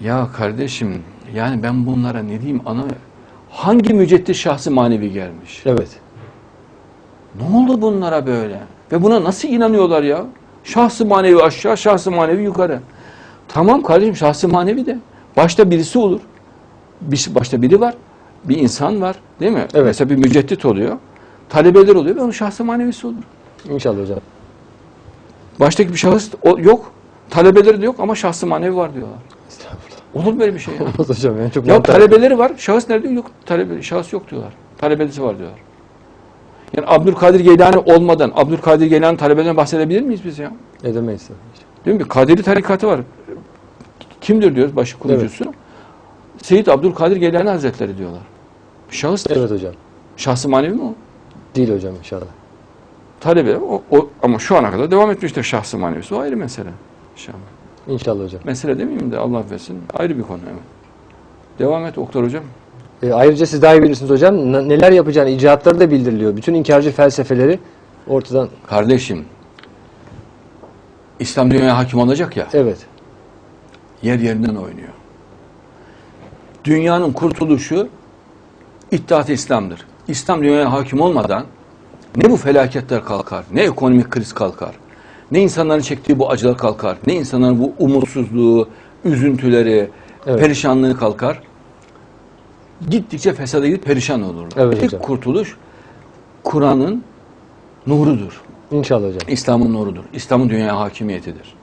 Ya kardeşim yani ben bunlara ne diyeyim ana hangi müceddit şahsı manevi gelmiş? Evet. Ne oldu bunlara böyle? Ve buna nasıl inanıyorlar ya? Şahsı manevi aşağı, şahsı manevi yukarı. Tamam kardeşim şahsı manevi de. Başta birisi olur. Bir, başta biri var. Bir insan var. Değil mi? Evet. Mesela bir müceddit oluyor. Talebeler oluyor ve onun şahsı manevisi olur. İnşallah hocam. Baştaki bir şahıs yok. Talebeleri de yok ama şahsı manevi var diyorlar. Olur mu böyle bir şey ya? Olmaz hocam yani çok Ya mantıklı. talebeleri var. Şahıs nerede? Yok. Talebe, şahıs yok diyorlar. Talebelisi var diyorlar. Yani Abdülkadir Geylani olmadan Abdülkadir Geylani talebelerinden bahsedebilir miyiz biz ya? Edemeyiz. tabii. Değil mi? Bir Kadiri tarikatı var. Kimdir diyoruz başı kurucusu? Seyyid Abdülkadir Geylani Hazretleri diyorlar. Şahıs Evet hocam. Şahsı manevi mi o? Değil hocam inşallah. Talebe o, o, ama şu ana kadar devam etmiştir şahsı manevisi. O ayrı mesele. İnşallah. İnşallah hocam. Mesele demeyeyim de Allah affetsin. Ayrı bir konu evet. Devam et Oktar Hocam. E, ayrıca siz daha iyi bilirsiniz hocam. N- neler yapacağını, icraatları da bildiriliyor. Bütün inkarcı felsefeleri ortadan... Kardeşim, İslam dünyaya hakim olacak ya, Evet. yer yerinden oynuyor. Dünyanın kurtuluşu İttihat-ı İslam'dır. İslam dünyaya hakim olmadan ne bu felaketler kalkar, ne ekonomik kriz kalkar, ne insanların çektiği bu acılar kalkar, ne insanların bu umutsuzluğu, üzüntüleri, Evet. perişanlığı kalkar. Gittikçe fesada gidip perişan olurlar. Evet Tek hocam. kurtuluş Kur'an'ın nurudur. İnşallah hocam. İslam'ın nurudur. İslam'ın dünyaya hakimiyetidir.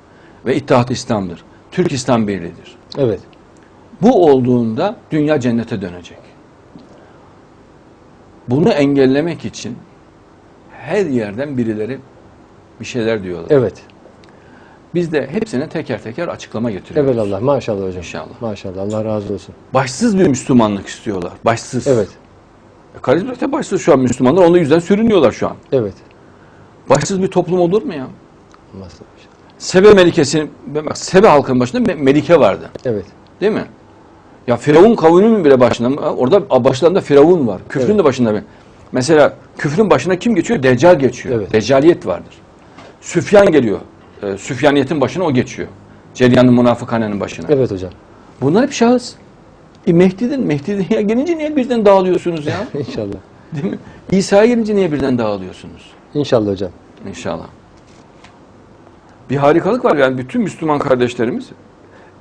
Ve İttihat İslam'dır. Türk İslam Birliği'dir. Evet. Bu olduğunda dünya cennete dönecek. Bunu engellemek için her yerden birileri bir şeyler diyorlar. Evet. Biz de hepsine teker teker açıklama getiriyoruz. Evelallah. Maşallah hocam. İnşallah. Maşallah. Allah razı olsun. Başsız bir Müslümanlık istiyorlar. Başsız. Evet. E, Karizmatikte başsız şu an Müslümanlar. Onun yüzden sürünüyorlar şu an. Evet. Başsız bir toplum olur mu ya? Olmaz. Sebe Melikesi'nin, bak Sebe halkının başında me- Melike vardı. Evet. Değil mi? Ya Firavun kavminin bile başında, orada başlarında Firavun var. Küfrün Evet. de başında. bir- Mesela küfrün başına kim geçiyor? Deccal geçiyor. Evet. Deccaliyet vardır. Süfyan geliyor. Ee, Süfyaniyetin başına o geçiyor. Ceryanlı münafıkhanenin başına. Evet hocam. Bunlar hep şahıs. E Mehdi'den, ya gelince niye birden dağılıyorsunuz ya? İnşallah. Değil mi? İsa'ya gelince niye birden dağılıyorsunuz? İnşallah hocam. İnşallah. Bir harikalık var yani bütün Müslüman kardeşlerimiz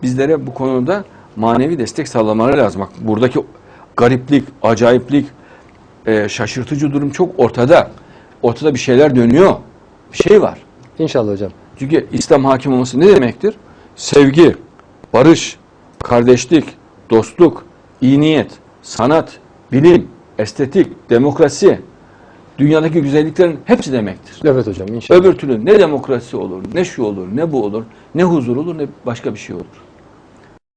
bizlere bu konuda manevi destek sağlamaları lazım. Bak buradaki gariplik, acayiplik, e, şaşırtıcı durum çok ortada. Ortada bir şeyler dönüyor. Bir şey var. İnşallah hocam. Çünkü İslam hakim olması ne demektir? Sevgi, barış, kardeşlik, dostluk, iyi niyet, sanat, bilim, estetik, demokrasi, dünyadaki güzelliklerin hepsi demektir. Evet hocam inşallah. Öbür türlü ne demokrasi olur, ne şu olur, ne bu olur, ne huzur olur, ne başka bir şey olur.